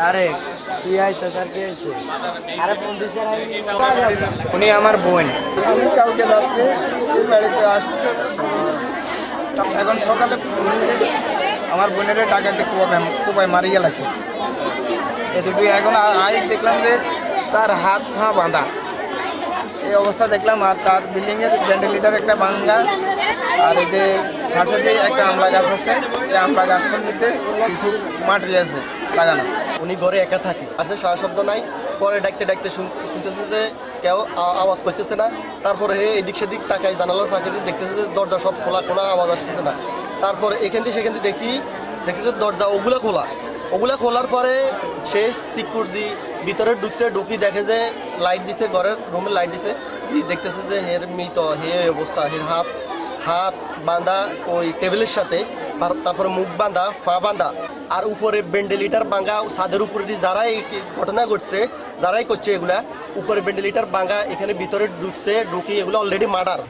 আরে কি আইসা স্যার কি আইসে? আরে ফোন দিছে উনি আমার বোন। আমি কালকে রাত্রে এই বাড়িতে আসতে এখন সকালে আমার বোনের টাকাতে কোপায় কোপায় মারি গেলাছে এটুকু এখন আ- আজ দেখলাম যে তার হাত পা বাঁধা। এই অবস্থা দেখলাম আর তার বিল্ডিংয়ের ভেন্টিলেটার একটা ভাঙ্গা আর এই যে দিয়ে একটা আমলা গাছ আছে। এই আমলা গাছটার মধ্যে কিছু মাটি আছে লাগানো উনি ঘরে একা থাকে। আসে সারা শব্দ নাই। পরে ডাকতে ডাকতে শুনতেছে যে কেউ আওয়াজ করতেছে না। তারপরে হে এদিক সেদিক তাকায় জানালার ফাঁকে দেখতেছে যে দরজা সব খোলা খোলা আওয়াজ আসতেছে না। তারপরে এখান থেকে সেখান থেকে দেখি দেখতেছে দরজা ওগুলা খোলা। ওগুলা খোলার পরে সে সিকিউর দি ভিতরে ঢুকছে, ঢুকি দেখে যে লাইট দিছে, ঘরের রুমে লাইট দিছে। দেখতেছে যে হের মৃত, হে অবস্থা, হের হাত হাত বাঁধা ওই টেবিলের সাথে তারপরে মুখ বাঁধা, পা বাঁধা, আর উপরে বেন্ডেলিটার বাঙ্গা ছাদের উপরে দিয়ে যারাই ঘটনা ঘটছে, যারাই করছে এগুলা, উপরে বেন্ডেলিটার বাঙ্গা এখানে ভিতরে ঢুকছে ঢুকি এগুলো অলরেডি মার্ডার